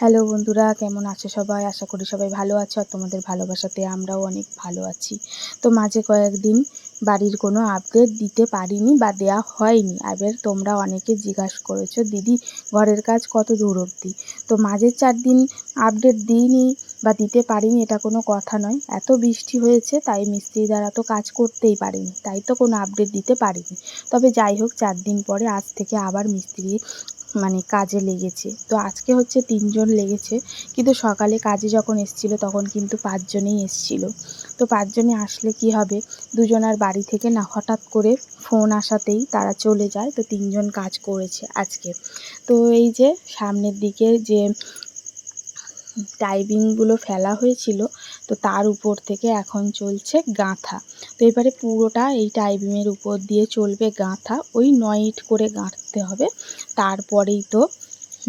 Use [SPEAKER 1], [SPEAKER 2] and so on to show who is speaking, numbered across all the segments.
[SPEAKER 1] Hello বন্ধুরা, কেমন আছো সবাই? আশা করি সবাই ভালো আছো আর তোমাদের ভালোবাসাতে আমরাও অনেক ভালো আছি। তো মাঝে কয়েকদিন বাড়ির কোনো আপডেট দিতে পারিনি বা দেওয়া হয়নি। এবার তোমরা অনেকে জিজ্ঞাসা করেছ, দিদি, ঘরের কাজ কত দূর অবধি? তো মাঝের চার দিন আপডেট দিইনি বা দিতে পারিনি, এটা কোনো কথা নয়। এত বৃষ্টি হয়েছে, তাই মিস্ত্রি দ্বারা তো কাজ করতেই পারিনি, তাই তো কোনো আপডেট দিতে পারিনি। তবে যাই হোক, চার দিন পরে আজ থেকে আবার মিস্ত্রি মানে কাজে লেগেছে। তো আজকে হচ্ছে তিনজন লেগেছে। কিন্তু সকালে কাজে যখন এসেছিল তখন কিন্তু পাঁচজনেই এসেছিল। তো পাঁচজনে আসলে কি হবে? দুজনার বাড়ি থেকে না হঠাৎ করে ফোন আসাতেই তারা চলে যায়। তো তিনজন কাজ করেছে আজকে। তো এই যে সামনের দিকে যে টাইবিংগুলো ফেলা হয়েছিল, তো তার উপর থেকে এখন চলছে গাঁথা। তো এবারে পুরোটা এই টাইবিংয়ের উপর দিয়ে চলবে গাঁথা, ওই নয় ইট করে গাঁথতে হবে, তারপরেই তো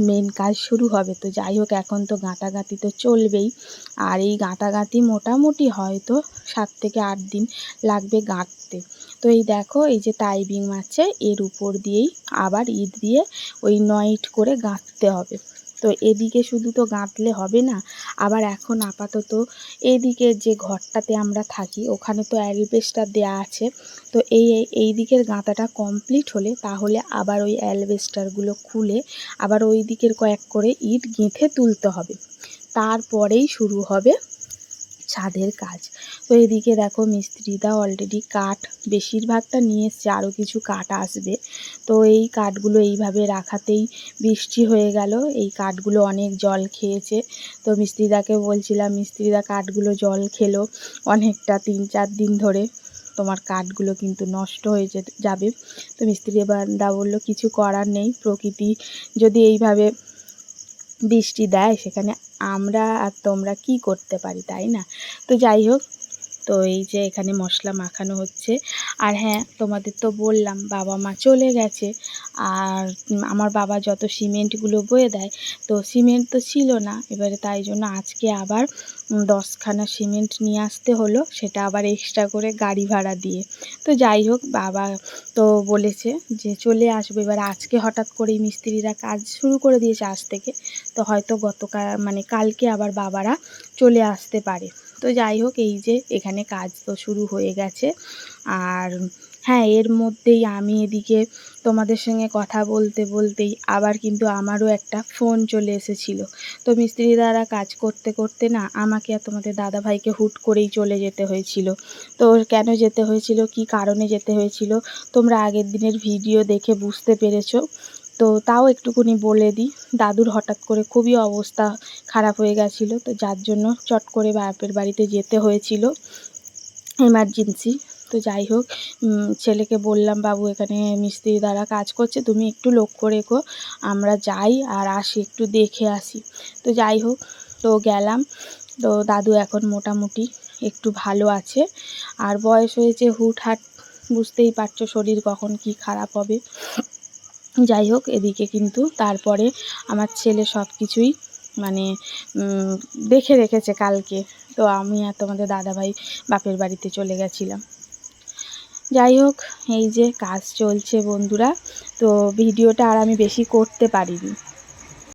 [SPEAKER 1] মেন কাজ শুরু হবে। তো যাই হোক, এখন তো গাঁথাগাঁথি তো চলবেই, আর এই গাঁথাগাঁথি মোটামুটি হয়তো সাত থেকে আট দিন লাগবে গাঁথতে। তো এই দেখো, এই যে টাইবিং মারছে এর উপর দিয়েই আবার ইট দিয়ে ওই নয় ইট করে গাঁথতে হবে। তো এদিকে শুধু তো গাঁথলে হবে না, আবার এখন আপাতত এদিকে যে ঘরটাতে আমরা থাকি ওখানে তো অ্যালবেস্টার দেয়া আছে, তো এই এই দিকের গাঁথাটা কমপ্লিট হলে তাহলে আবার ওই অ্যালবেস্টারগুলো খুলে আবার ওই দিকের কয়েক করে ইট গেঁথে তুলতে হবে। তারপরেই শুরু হবে ছাদের কাজ। তো এদিকে দেখো মিস্ত্রিরা অলরেডি কাঠ, বেশিরভাগটা নিয়ে এসছে আরও কিছু কাঠ আসবে। তো এই কাঠগুলো এইভাবে রাখাতেই বৃষ্টি হয়ে গেল। এই কাঠগুলো অনেক জল খেয়েছে। তো মিস্ত্রিদাকে বলছিলাম, মিস্ত্রিদা, কাঠগুলো জল খেলো অনেকটা, তিন চার দিন ধরে। তোমার কাঠগুলো কিন্তু নষ্ট হয়ে যাবে। তো মিস্ত্রি দা বলল, কিছু করার নেই, প্রকৃতি যদি এইভাবে বৃষ্টি দেয় সেখানে আমরা আর তোমরা কি করতে পারি তাই না? তো যাই হোক তো এই যে এখানে মশলা মাখানো হচ্ছে। আর হ্যাঁ তোমাদের তো বললাম, বাবা মা চলে গেছে। আর আমার বাবা যত সিমেন্টগুলো বয়ে দেয়, তো সিমেন্ট তো ছিল না। এবারে তাই জন্য আজকে আবার দশখানা সিমেন্ট নিয়ে আসতে হলো। সেটা আবার এক্সট্রা করে গাড়ি ভাড়া দিয়ে। তো যাই হোক, বাবা তো বলেছে যে চলে আসবে। এবার আজকে হঠাৎ করেই মিস্ত্রিরা কাজ শুরু করে দিয়েছে আজ থেকে। তো হয়তো গতকাল মানে কালকে আবার বাবারা চলে আসতে পারে। তো যাই হোক, এই যে এখানে কাজ তো শুরু হয়ে গেছে। আর হ্যাঁ এর মধ্যেই আমি এদিকে তোমাদের সঙ্গে কথা বলতে বলতেই আবার কিন্তু আমারও একটা ফোন চলে এসেছিল। তো মিস্ত্রি দ্বারা কাজ করতে করতে না আমাকে আর তোমাদের দাদাভাইকে হুট করেই চলে যেতে হয়েছিল। তো কেন যেতে হয়েছিল, কি কারণে যেতে হয়েছিল, তোমরা আগের দিনের ভিডিও দেখে বুঝতে পেরেছ। তো তাও একটুকুনি বলে দিই। দাদুর হঠাৎ করে খুবই অবস্থা খারাপ হয়ে গেছিল, তো যার জন্য চট করে বাপের বাড়িতে যেতে হয়েছিল। এমার্জেন্সি তো যাই হোক ছেলেকে বললাম, বাবু, এখানে মিস্ত্রি দ্বারা কাজ করছে, তুমি একটু লক্ষ্য রেখো, আমরা যাই আর আসি, একটু দেখে আসি। তো যাই হোক, তো গেলাম। তো দাদু এখন মোটামুটি একটু ভালো আছে, আর বয়স হয়েছে হুটহাট, বুঝতেই পারছ শরীর কখন কি খারাপ হবে। যাই হোক, এদিকে কিন্তু তারপরে আমার ছেলে সব কিছুই মানে দেখে রেখেছে কালকে। তো আমি আর তোমাদের দাদাভাই বাপের বাড়িতে চলে গেছিলাম। যাই হোক, এই যে কাজ চলছে বন্ধুরা। তো ভিডিওটা আর আমি বেশি করতে পারিনি।